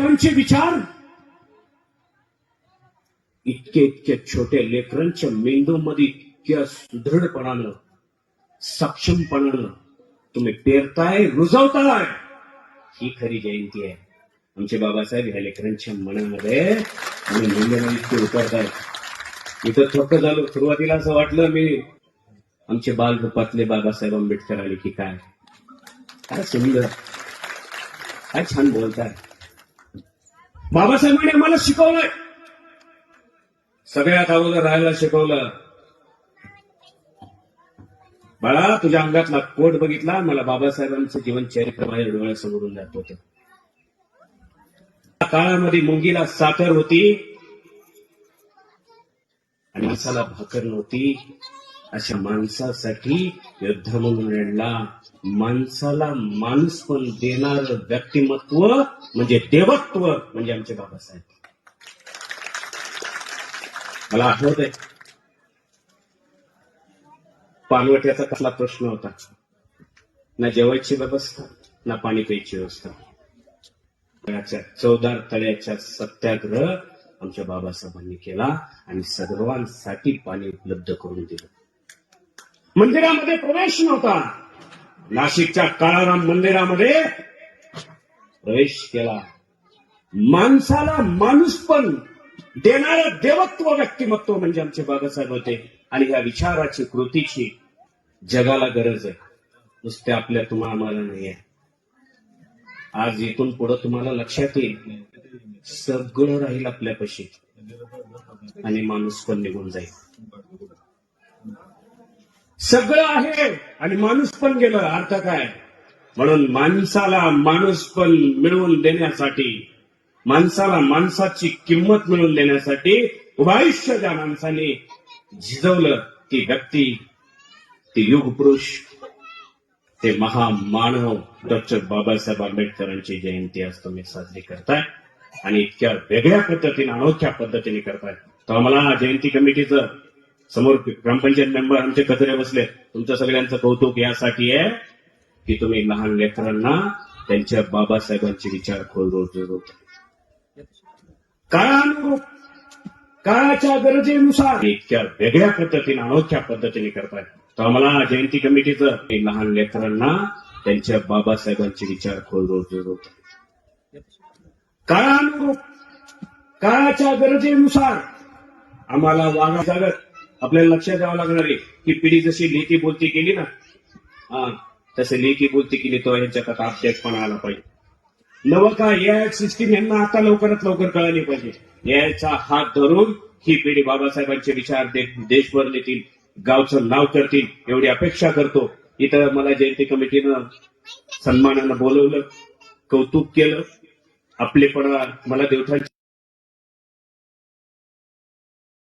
बाबासाहेबांचे विचार? इतके इतके छोटे लेकरांच्या मेंदूमध्ये इतक्या सुदृढपणानं सक्षमपणानं तुम्ही पेरताय रुजवताय ही खरी जयंती आहे. आमचे बाबासाहेब ह्या लेकरांच्या मनामध्ये आणि मेंदूमध्ये इतके उतरतायत. इथं थक्क झालो सुरुवातीला असं वाटलं मी आमचे बालरूपातले बाबासाहेब आंबेडकर आले की काय? काय सुंदर काय छान बोलताय. बाबासाहेबांनी आम्हाला शिकवलंय. सगळ्यात अगोदर राहायला शिकवलं. बाळा तुझ्या अंगातला कोट बघितला मला बाबासाहेबांचं जीवन चरित्र माझ्या डोळ्यासमोरून जात होतं. त्या काळामध्ये मुंगीला साखर होती. आणि मसाला भाकर नव्हती. अशा माणसासाठी युद्ध म्हणून लढला. माणसाला माणूस पण देणार व्यक्तिमत्व म्हणजे देवत्व म्हणजे आमचे बाबासाहेब. मला आठवत आहे पानवट्याचा कसला प्रश्न होता. ना जेवायची व्यवस्था ना पाणी प्यायची व्यवस्था. चौदार तळ्याचा सत्याग्रह आमच्या बाबासाहेबांनी केला आणि सर्वांसाठी पाणी उपलब्ध करून दिलं. मंदिरामध्ये प्रवेश नव्हता. नाशिकच्या काळाराम मंदिरामध्ये प्रवेश केला. माणसाला माणूस पण देणारं देवत्व व्यक्तिमत्व म्हणजे आमचे बाबासाहेब होते. आणि या विचाराची कृतीची जगाला गरज आहे. नुसते आपल्या तुम्हाला आम्हाला नाही आहे आज इथून पुढे तुम्हाला लक्षात येईल. सगळं राहील आपल्यापाशी. आणि माणूस पण निघून जाईल. सगळं आहे आणि माणूस पण गेलं अर्थ काय? म्हणून माणसाला माणूस पण मिळवून देण्यासाठी माणसाला माणसाची किंमत मिळवून देण्यासाठी उभं आयुष्य ज्या माणसाने झिजवलं ती व्यक्ती ते युग पुरुष ते महामानव डॉक्टर बाबासाहेब आंबेडकरांची जयंती आज तुम्ही साजरी करताय आणि इतक्या वेगळ्या पद्धतीने अनोख्या पद्धतीने करताय. तर आम्हाला जयंती कमिटीचं समोर ग्रामपंचायत मेंबर आमचे कचरे बसले. तुमचं सगळ्यांचं कौतुक यासाठी आहे की तुम्ही लहान लेकरांना त्यांच्या बाबासाहेबांचे विचार खोल रोज काळानुरूप काळाच्या गरजेनुसार इतक्या वेगळ्या पद्धतीने अनोख्या पद्धतीने करताय तर आम्हाला जयंती कमिटीचं लहान लेकरांना त्यांच्या बाबासाहेबांचे विचार खोल रोज काळानुरूप काळाच्या गरजेनुसार आम्हाला वागा आपल्याला लक्षात द्यावं लागणार आहे की पिढी जशी लेखी बोलती केली ना हा तसे लेखी बोलती केली तो यांच्या कथा अपडेटपणा आला पाहिजे. नवं का या सिस्टीम यांना आता लवकरात लवकर कळाली पाहिजे. याचा हात धरून ही पिढी बाबासाहेबांचे विचार देशभर नेतील गावचं नाव करतील एवढी अपेक्षा करतो. इथं मला जयंती कमिटीनं सन्मानानं बोलवलं कौतुक केलं. आपलेपणा मला देवठांची